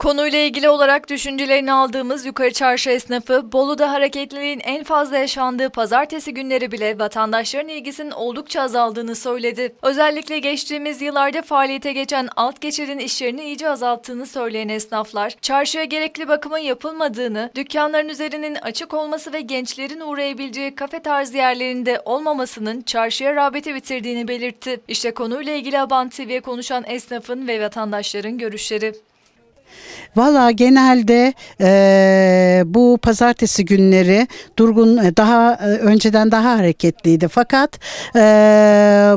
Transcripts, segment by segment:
Konuyla ilgili olarak düşüncelerini aldığımız Yukarı Çarşı esnafı, Bolu'da hareketliliğin en fazla yaşandığı pazartesi günleri bile vatandaşların ilgisinin oldukça azaldığını söyledi. Özellikle geçtiğimiz yıllarda faaliyete geçen alt geçidin işlerini iyice azalttığını söyleyen esnaflar, çarşıya gerekli bakımın yapılmadığını, dükkanların üzerinin açık olması ve gençlerin uğrayabileceği kafe tarzı yerlerinde olmamasının çarşıya rağbeti bitirdiğini belirtti. İşte konuyla ilgili Aban TV'ye konuşan esnafın ve vatandaşların görüşleri. Valla genelde eee, bu pazartesi günleri durgun e, daha e, önceden daha hareketliydi. Fakat eee,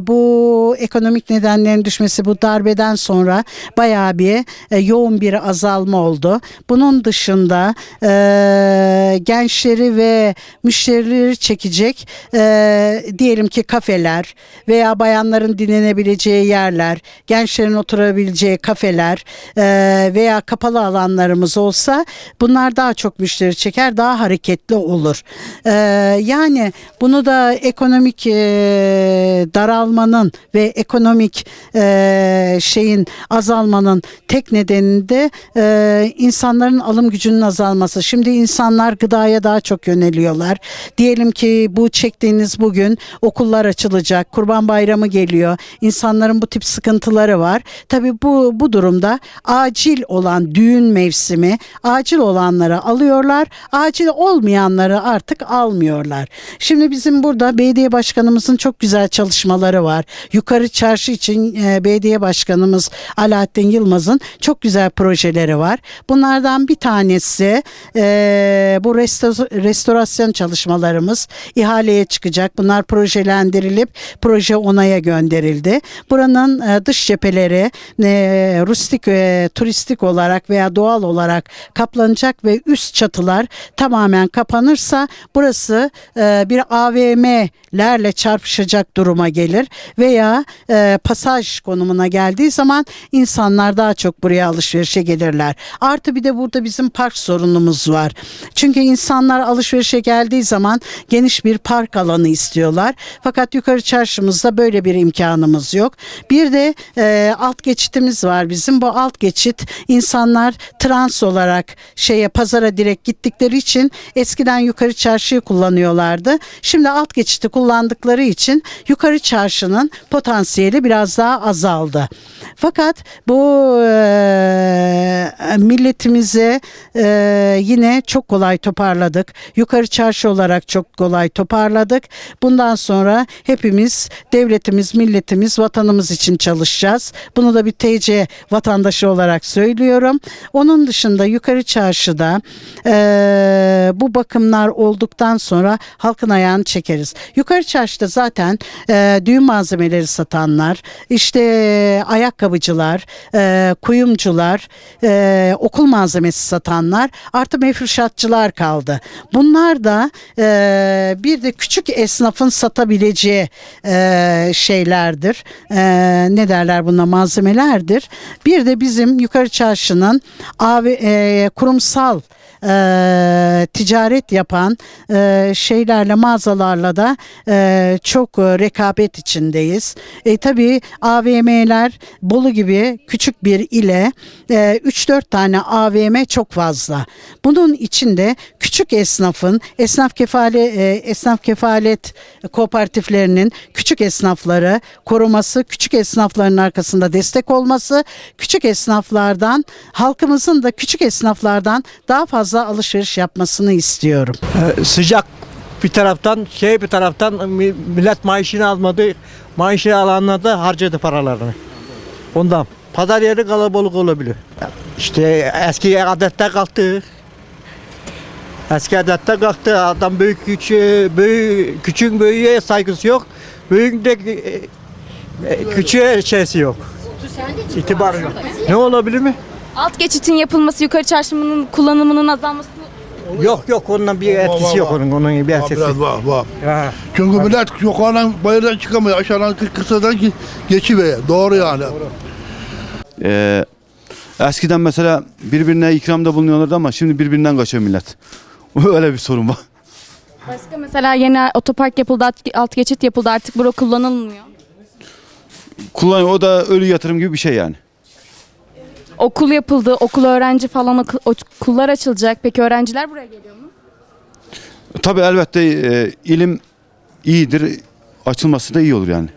bu ekonomik nedenlerin düşmesi bu darbeden sonra bayağı bir e, yoğun bir azalma oldu. Bunun dışında eee, gençleri ve müşterileri çekecek eee, diyelim ki kafeler veya bayanların dinlenebileceği yerler, gençlerin oturabileceği kafeler eee, veya kapalı alanlarımız olsa bunlar daha çok müşteri çeker, daha hareketli olur. Eee, yani bunu da ekonomik eee, daralmanın ve ekonomik eee, şeyin azalmanın tek nedeni de eee, insanların alım gücünün azalması. Şimdi insanlar gıdaya daha çok yöneliyorlar. Diyelim ki bu çektiğiniz bugün okullar açılacak, Kurban Bayramı geliyor. İnsanların bu tip sıkıntıları var. Tabii bu bu durumda acil olan düğün mevsimi, acil olanları alıyorlar, acil olmayanları artık almıyorlar. Şimdi bizim burada belediye başkanımızın çok güzel çalışmaları var. Yukarı çarşı için e, belediye başkanımız Alaaddin Yılmaz'ın çok güzel projeleri var. Bunlardan bir tanesi e, bu resto- restorasyon çalışmalarımız ihaleye çıkacak. Bunlar projelendirilip proje onaya gönderildi. Buranın e, dış cepheleri e, rustik ve turistik olarak veya doğal olarak kaplanacak ve üst çatılar tamamen kapanırsa burası e, bir AVM'lerle çarpışacak duruma gelir veya e, pasaj konumuna geldiği zaman insanlar daha çok buraya alışverişe gelirler. Artı bir de burada bizim park sorunumuz var. Çünkü insanlar alışverişe geldiği zaman geniş bir park alanı istiyorlar. Fakat yukarı çarşımızda böyle bir imkanımız yok. Bir de e, alt geçitimiz var bizim. Bu alt geçit insanlar trans olarak şeye pazara direkt gittikleri için eskiden yukarı çarşıyı kullanıyorlardı. Şimdi alt geçiti kullandıkları için yukarı çarşının potansiyeli biraz daha azaldı. Fakat bu e, milletimize e, yine çok kolay toparladık. Yukarı çarşı olarak çok kolay toparladık. Bundan sonra hepimiz devletimiz, milletimiz, vatanımız için çalışacağız. Bunu da bir TC vatandaşı olarak söylüyorum. Onun dışında yukarı çarşıda e, bu bakımlar olduktan sonra halkın ayağını çekeriz. Yukarı çarşıda zaten e, düğün malzemeleri satanlar, işte ayakkabıcılar, e, kuyumcular, e, okul malzemesi satanlar, artı mefruşatçılar kaldı. Bunlar da e, bir de küçük esnafın satabileceği e, şeylerdir. E, ne derler buna malzemelerdir. Bir de bizim yukarı çarşının abi e, kurumsal e, ticaret yapan e, şeylerle mağazalarla da e, çok rekabet içindeyiz. E, tabii AVM'ler Bolu gibi küçük bir ile e, 3-4 tane AVM çok fazla. Bunun içinde küçük esnafın esnaf kefale e, esnaf kefalet kooperatiflerinin küçük esnafları koruması, küçük esnafların arkasında destek olması, küçük esnaflardan halkımızın da küçük esnaflardan daha fazla alışveriş yapmasını istiyorum. Ee, sıcak bir taraftan şey bir taraftan mi- millet maaşını almadı. Maaşını alanlar da harcadı paralarını. Ondan. Pazar yeri kalabalık olabilir. İşte eski adetler kalktı. Eski adetler kalktı. Adam büyük küçüğü, büyük, küçüğün büyüğe saygısı yok. Büyüğün de e, e, küçüğe şeysi yok. İtibarı yok. Ne olabilir mi? Alt geçitin yapılması, yukarı çarşının kullanımının azalması Yok yok ondan bir etkisi yok onun. Onun bir etkisi. Biraz var var. Ha. Çünkü millet yukarıdan bayırdan çıkamıyor. Aşağıdan kı- kısadan ki geçiveriyor. Doğru yani. Ee, eskiden mesela birbirine ikramda bulunuyorlardı ama şimdi birbirinden kaçıyor millet. Öyle bir sorun var. Başka mesela yeni otopark yapıldı, alt- alt geçit yapıldı artık bura kullanılmıyor. Kullanıyor o da ölü yatırım gibi bir şey yani. Okul yapıldı, okul öğrenci falan okul- okullar açılacak. Peki öğrenciler buraya geliyor mu? Tabii elbette e, ilim iyidir. Açılması da iyi olur yani.